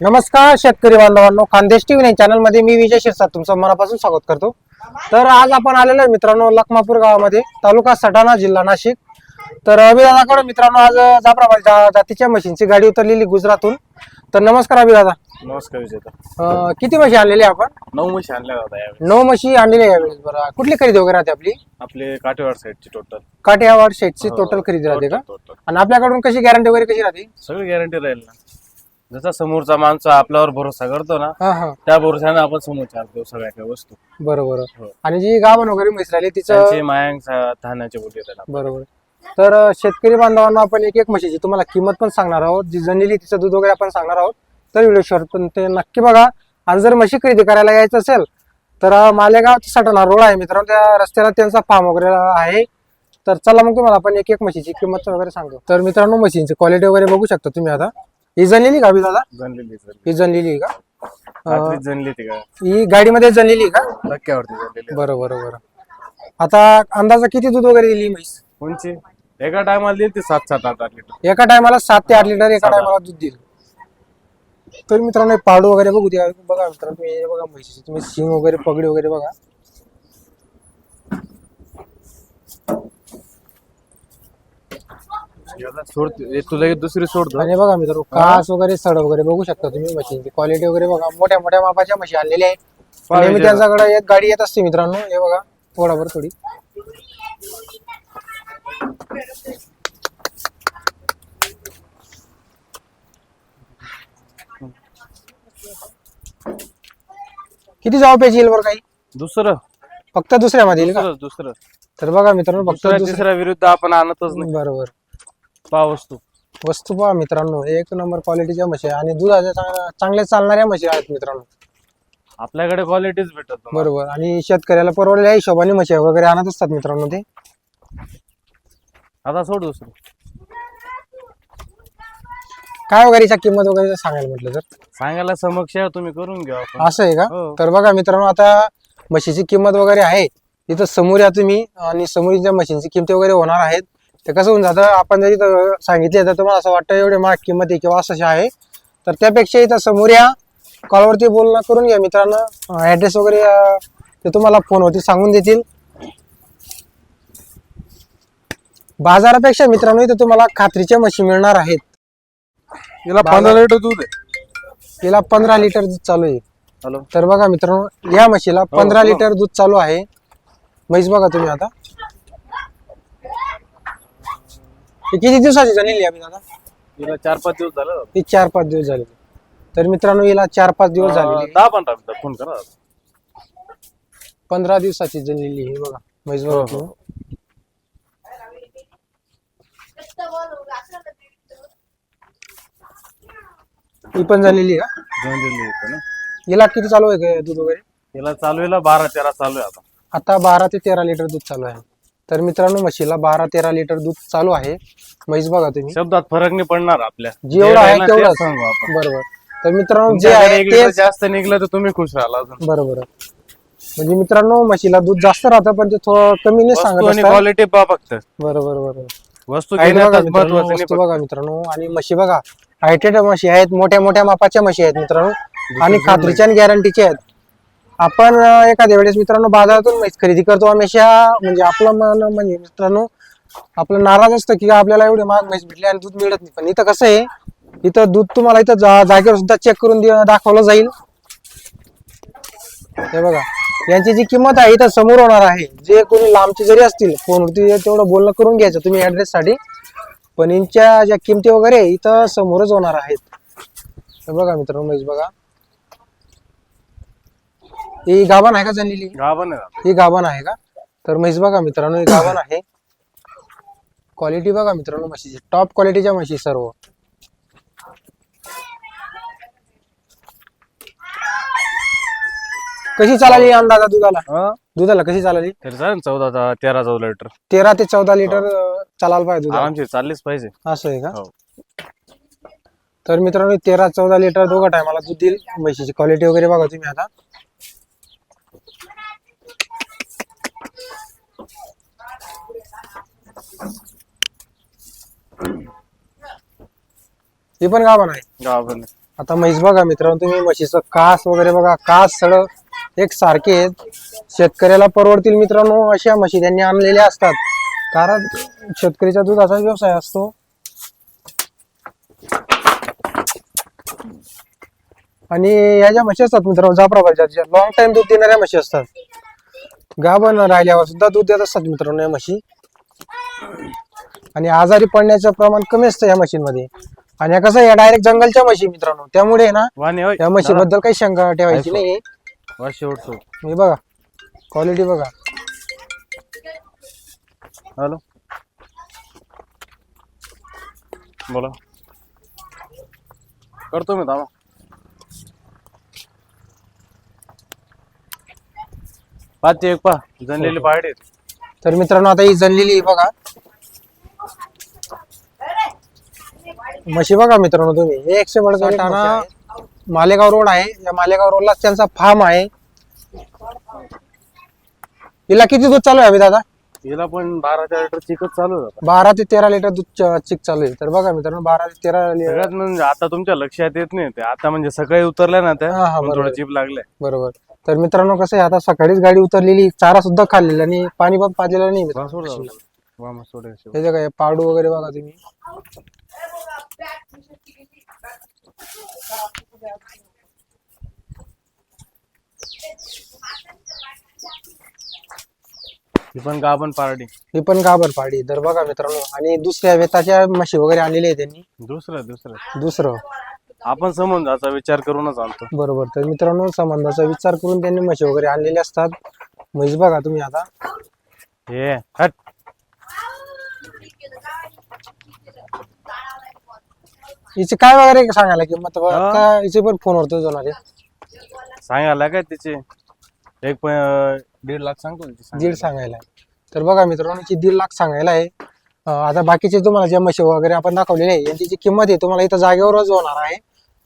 नमस्कार शेतकरी बांधवांनो. खानदेश टीव्ही चॅनलमध्ये मी विजय शिरसाट तुमचं मनापासून स्वागत करतो. तर आज आपण आलेलो आहे मित्रांनो लखमापूर गावामध्ये तालुका सटाणा जिल्हा नाशिक. तर अभिदादाकडे मित्रांनो आज जाफराबाद जातीच्या म्हशींची गाडी उतरलेली गुजरातून तर नमस्कार अभिदादा. नमस्कार विजेता अं, किती म्हशी आणलेली आपण? नऊ म्हशी आणल्या यावेळी नऊ म्हशी आणलेली आहे यावेळेस. बरं कुठली खरेदी वगैरे राहते आपली? आपले काटेवाड साईडची टोटल काठियावाड शेटची टोटल खरेदी राहते का? आणि आपल्याकडून कशी गॅरंटी वगैरे कशी राहते? सगळी गॅरंटी राहील ना. जसा समोरचा माणूस आपल्यावर भरोसा करतो ना हा हा. त्या भरोशाने आपण समोर चालतो सगळ्या काही वस्तू. बरोबर. हो. आणि जी गाभण वगैरे म्हैस राहिली तिचं त्यांचे मायांक येतात बरोबर. तर अं, शेतकरी बांधवांना आपण एक एक म्हशीची तुम्हाला किंमत पण सांगणार आहोत. जी जणलेली तिचं दूध वगैरे आपण सांगणार आहोत. तर व्हिडिओ शॉर्ट पण ते नक्की बघा. आणि जर म्हशी खरेदी करायला यायचं असेल तर अं, मालेगाव ते सटाणा रोड आहे मित्रांनो. त्या रस्त्याला त्यांचा फार्म वगैरे आहे. तर चला मग तुम्हाला आपण एक एक म्हशीची किंमत वगैरे सांगतो तर मित्रांनो म्हशींची क्वालिटी वगैरे बघू शकता तुम्ही आता. ही जणलेली का बी दादा जनलेली ही जणलेली आहे का? रात्री जनली ती का? ही गाडीमध्ये जणलेली आहे का? धक्क्यावरती जनलेली बरं बरं बरं. आता अंदाजा किती दूध वगैरे दिली म्हैस? कोणची? एका टायमाला दिली ती सात सात आठ आठ लिटर. एका टायमाला सात ते आठ लिटर एका टायमाला दूध देईल तर मित्रांनो हे पाडू वगैरे बघू द्या. बघा मित्रांनो तुम्ही हे बघा म्हशीचे. तुम्ही शिंग वगैरे पगडी वगैरे बघा. सोड तू लगेच दुसरी सोडतो आणि बघा मित्रांनो कास वगैरे सड वगैरे बघू शकता तुम्ही म्हशींची क्वालिटी वगैरे बघा. मोठ्या मोठ्या मापाच्या म्हशी आणलेल्या आहेत. नेहमी. त्यांच्याकडे एक गाडी येत असते मित्रांनो हे बघा थोडाभर थोडी. किती जाऊ पाहिजे येईल बरं काही? दुसरं. फक्त दुसऱ्यामध्ये येईल का? दुसरं तर बघा मित्रांनो फक्त दुसऱ्या विरुद्ध आपण आणतच नाही. बरोबर. पा वस्तू. वस्तू पहा मित्रांनो एक नंबर क्वालिटीच्या म्हशी आहे आणि दुधाच्या चांगल्या चांगल्या चालणाऱ्या म्हशी आहेत मित्रांनो. आपल्याकडे क्वालिटीच भेटत तुम्हाला. बरोबर. आणि शेतकऱ्याला परवडलेल्या हिशोबाने म्हशी वगैरे आणत असतात मित्रांनो ते. आता सोड दुसरं. काय वगैरेच्या किंमत वगैरे सांगायला म्हटलं तर? सांगायला समक्ष आहे, तुम्ही करून घ्या आपण. असं आहे का? हो. तर बघा मित्रांनो आता म्हशीची किंमत वगैरे आहे. इथं समोर या तुम्ही आणि समोरच्या म्हशींची किंमती वगैरे होणार आहेत ते कसं होऊन जातं आपण जरी सांगितले तर तुम्हाला असं वाटतं एवढे महाग किंमत आहे किंवा असं आहे. तर त्यापेक्षा इथं समोर या. कॉलवरती बोलणं करून घ्या मित्रांनो. ऍड्रेस वगैरे ते तुम्हाला फोनवरती सांगून देतील. बाजारापेक्षा मित्रांनो इथं तुम्हाला खात्रीच्या म्हशी मिळणार आहेत. याला पंधरा लिटर दूध आहे. तिला पंधरा लिटर दूध चालू आहे. हॅलो. तर बघा मित्रांनो या म्हशीला पंधरा हो. लिटर दूध चालू आहे. म्हैस बघा तुम्ही आता. ही किती दिवसाची झालेली आहे दादा? चार पाच दिवस झालं. ही चार पाच दिवस झालेली तर मित्रांनो हिला चार पाच दिवस आहे. दहा पंधरा मिनिटं फोन करा. पंधरा दिवसाची झालेली आहे बघा. म्हैस बघा हो, तुम्ही. ही पण झालेली आहे का? दिली ना. हिला किती चालू आहे का दूध वगैरे? याला चालू आहे बारा तेरा चालू आहे आता. आता बारा ते तेरा लिटर दूध चालू आहे. तर मित्रांनो म्हशीला बारा तेरा लिटर दूध चालू आहे. म्हैस बघा तुम्ही. शब्दात फरक नाही पडणार आपल्या. जेवढं आहे ना तेवढंच. तेच सांगू आपण. बरोबर. तर मित्रांनो जे तुमच्याकडे आहे एक लिटर तेच जास्त निघलं तर तुम्ही खुश राहाल अजून. बरोबर. म्हणजे मित्रांनो म्हशीला दूध जास्त राहतं पण ते थोडं कमी नाही वस्तू सांगत आणि असतात. क्वालिटी पहा फक्त. बरोबर बरोबर. वस्तू बघा मित्रांनो, महत्वाचं वस्तू बघा मित्रांनो. आणि म्हशी बघा हायटेड म्हशी आहेत मोठ्या मोठ्या मापाच्या म्हशी आहेत मित्रांनो. आणि खात्रीच्या आणि गॅरंटीच्या आहेत. आपण एखाद्या वेळेस मित्रांनो बाजारातून म्हैस खरेदी करतो. हमेशा म्हणजे आपलं मन म्हणजे मित्रांनो आपलं नाराज असतं की आपल्याला एवढे महाग म्हैस भेटले आणि दूध मिळत नाही. पण इथं कसं आहे इथं दूध तुम्हाला इथं जा- जागेवर सुद्धा चेक करून दे- दाखवलं जाईल. हे बघा यांची जी किंमत आहे इथं समोर होणार आहे. जे कोणी लांबचे जरी असतील फोनवरती तेवढं बोलणं करून घ्यायचं तुम्ही ऍड्रेस साठी पण यांच्या ज्या किमती वगैरे इथं समोरच होणार आहेत. हे बघा मित्रांनो म्हैस बघा. ही गाभण आहे का जनलेली गाभण आहे. ही गाभण आहे का? तर म्हैस बघा मित्रांनो ही गाभण आहे. क्वालिटी बघा मित्रांनो म्हशीची. टॉप क्वालिटीच्या म्हशी सर्व. कशी चालली अंदाजा दुधाला? हा? दुधाला कशी चालली? तरी चालेल चौदा तेरा चौदा लिटर. तेरा ते चौदा लिटर अं, चालायला पाहिजे दुधाला. आरामशीर चाललीच पाहिजे. असं आहे का? हो. तर मित्रांनो तेरा चौदा लिटर दोघं टायमाला दूध देईल. म्हशीची क्वालिटी वगैरे बघा तुम्ही आता. ही पण गाभण आहे. गाभण. आता म्हैस बघा मित्रांनो तुम्ही म्हशीचं कास वगैरे बघा. कास सड एक सारखे आहेत. शेतकऱ्याला परवडतील मित्रांनो अशा म्हशी त्यांनी आणलेल्या असतात. कारण शेतकरीचा दुधाचा व्यवसाय असतो. आणि ह्या ज्या म्हशी असतात मित्रांनो जाफराबादच्या लॉंग टाइम दूध देणाऱ्या म्हशी असतात. गाभण राहिल्यावर सुद्धा दूध देत असतात मित्रांनो या म्हशी. आणि आजारी पडण्याचं प्रमाण कमी असतं या म्हशींमध्ये आणि या कसं या डायरेक्ट जंगलच्या म्हशी मित्रांनो. त्यामुळे ना होय. या म्हशीबद्दल काही शंका ठेवायची. नाही वा शेवट सोड. मी बघा क्वालिटी बघा. हॅलो. बोला. करतो मी थांबा. पाच एक पा जनलेली पहाडी तर मित्रांनो आता ही जनलेली आहे बघा. म्हशी बघा मित्रांनो तुम्ही. हे एकशे बळकाटाना मालेगाव रोड आहे. या मालेगाव रोडला त्यांचा फार्म आहे. हिला किती दूध चालू आहे अभि दादा? हिला पण बाराच्या लिटर चिकच चालू आहे आता. बारा ते तेरा लिटर दूध च- चिक चालू आहे. तर बघा मित्रांनो बारा ते तेरा लि- सगळ्यात म्हणजे आता तुमच्या लक्षात येत नाही. ते आता म्हणजे सकाळी उतरल्या ना त्या हा, हा, पण बरोबर. थोडं चिप लागले बरोबर. तर मित्रांनो कसं आहे आता सकाळीच गाडी उतरलेली चारा सुद्धा खाल्लेला आणि पाणी पण पाजलेलं नाही. मित्रांनो. हे काय पाडू वगैरे बघा तुम्ही. ही पण गाभण ही पण गाभर पाडी तर बघा मित्रांनो आणि दुसऱ्या वेताच्या म्हशी वगैरे आणलेल्या आहे त्यांनी. दुसरं दुसरं. दुसरं. आपण समजून जायचा विचार करूनच आणतो. बरोबर. तर मित्रांनो संबंधाचा विचार करून त्यांनी म्हशी वगैरे आणलेले असतात. म्हैस बघा तुम्ही आता. हे हट. हिची काय वगैरे सांगायला किंमत हा. का हिची पण फोनवर तो जाणार आहे सांगायला काय तिचे एक प- दीड लाख सांगतो सांगायला. दीड सांगायला आहे. तर बघा मित्रांनो हिची दीड लाख सांगायला आहे अं, आता बाकीचे तुम्हाला ज्या म्हशी वगैरे आपण दाखवलेले आहे यांची जी किंमत आहे तुम्हाला इथं जागेवरच होणार आहे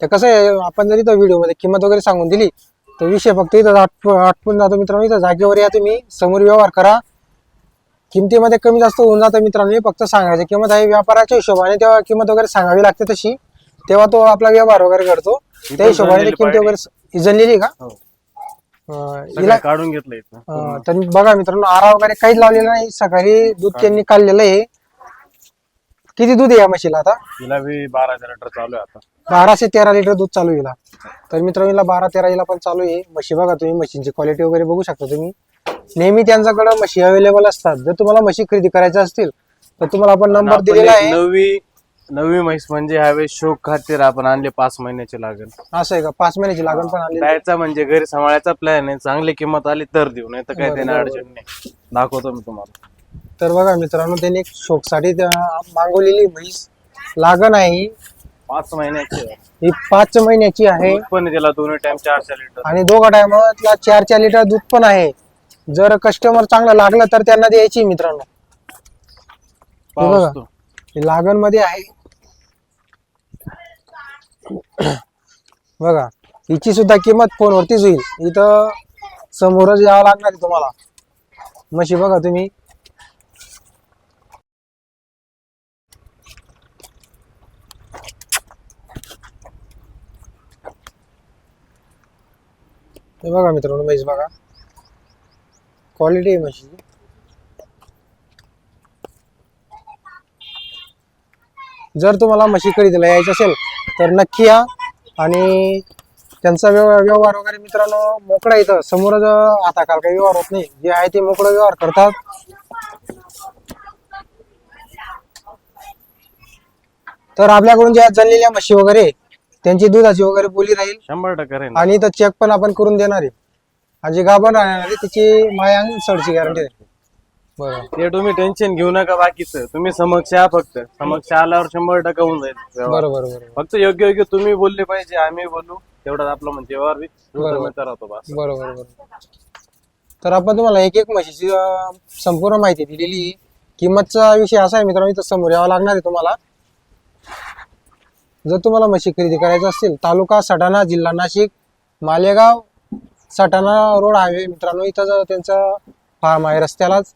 तर कसं आहे आपण जर इथं व्हिडिओमध्ये किंमत वगैरे सांगून दिली तर विषय फक्त इथं आटप- आटपून जातो मित्रांनो इथं जागेवर या तुम्ही समोर व्यवहार करा किमतीमध्ये कमी जास्त होऊन जातं मित्रांनो हे फक्त सांगायचं. किंमत आहे व्यापाराच्या हिशोबाने तेव्हा किंमत वगैरे सांगावी लागते तशी. तेव्हा तो आपला व्यवहार वगैरे करतो त्या हिशोबाने किमती. वगैरे स- जनलेली आहे का हो. हिला काढून घेतलं इथं अं, तर बघा मित्रांनो आरा वगैरे काहीच लावलेला नाही. सकाळी दूध त्यांनी काढलेलं आहे. किती दूध आहे या म्हशीला आता? तिला बी बारा हजार लिटर चालू आहे आता. बारा ते तेरा लिटर दूध चालू हिला. तर मित्रांनो हिला बारा तेरा हिला पण चालू आहे. म्हशी बघा तुम्ही म्हशींची क्वालिटी वगैरे बघू शकता तुम्ही. नेहमी त्यांच्याकडे म्हशी अवेलेबल असतात. जर तुम्हाला म्हशी खरेदी करायच्या असतील तर तुम्हाला आपण नंबर दिलेला आहे. नवी नवी म्हैस म्हणजे ह्यावेळेस शोक खातीर आपण आणले पाच महिन्याची लागेल. असं आहे का? पाच महिन्याची लागण पण आणली. द्यायचा म्हणजे घरी सांभाळायचा प्लॅन आहे. चांगली किंमत आली तर देऊ नाही तर काय त्याने बरोबर. अडचण नाही. दाखवतो मी तुम्हाला. तर बघा मित्रांनो त्यांनी एक शोकसाठी त्या मागवलेली म्हैस लागण आहे. पाच महिन्याची आहे. ही पाच महिन्याची आहे. दूध पण त्याला दोन्ही टाइम चारशे लिटर आणि दोघा टायमाला चार चार लिटर दूध पण आहे. जर कस्टमर चांगलं लागलं तर त्यांना द्यायची मित्रांनो. बघा. पाऊस तो. लागणमध्ये आहे. बघा हिची सुद्धा किंमत फोनवरतीच होईल. इथं समोरच यावं लागणार आहे तुम्हाला. म्हशी बघा तुम्ही. हे बघा मित्रांनो म्हैस बघा. क्वालिटी आहे म्हशीची. जर तुम्हाला म्हशी खरेदीला यायचं असेल तर नक्की या. आणि त्यांचा व्यव- व्यवहार वगैरे मित्रांनो मोकळा इथं. समोरच हाताखाल काही व्यवहार होत नाही. जे आहे ते मोकळं व्यवहार करतात. तर आपल्याकडून ज्या जणलेल्या म्हशी वगैरे त्यांची दुधाची वगैरे बोली राहील. शंभर टक्के राहील. आणि इथं चेक पण आपण करून देणार आहे. जी गाभण राहणार तिची मायांग सडची गॅरंटी आहे. बरोबर ते तुम्ही टेन्शन घेऊ नका बाकीचं. तुम्ही समक्ष या फक्त. समक्ष आल्यावर शंभर टक्के होऊन जाईल. व्यवहार. बरोबर बरोबर फक्त योग्य योग्य तुम्ही बोलले पाहिजे आम्ही बोलू. तेवढंच आपलं म्हणजे व्यवहार बी बरोबर. मिळता राहतो बस. बरोबर बरोबर तर आपण तुम्हाला एक एक म्हशीची अं, संपूर्ण माहिती दिलेली आहे. किंमतचा विषय असा आहे मित्रांनो इथं समोर यावं लागणार आहे तुम्हाला. जर तुम्हाला म्हशी खरेदी करायची असतील तालुका सटाणा जिल्हा नाशिक मालेगाव सटाणा रोड हायवे मित्रांनो. इथं त्यांचा त्यांचं फार्म आहे रस्त्यालाच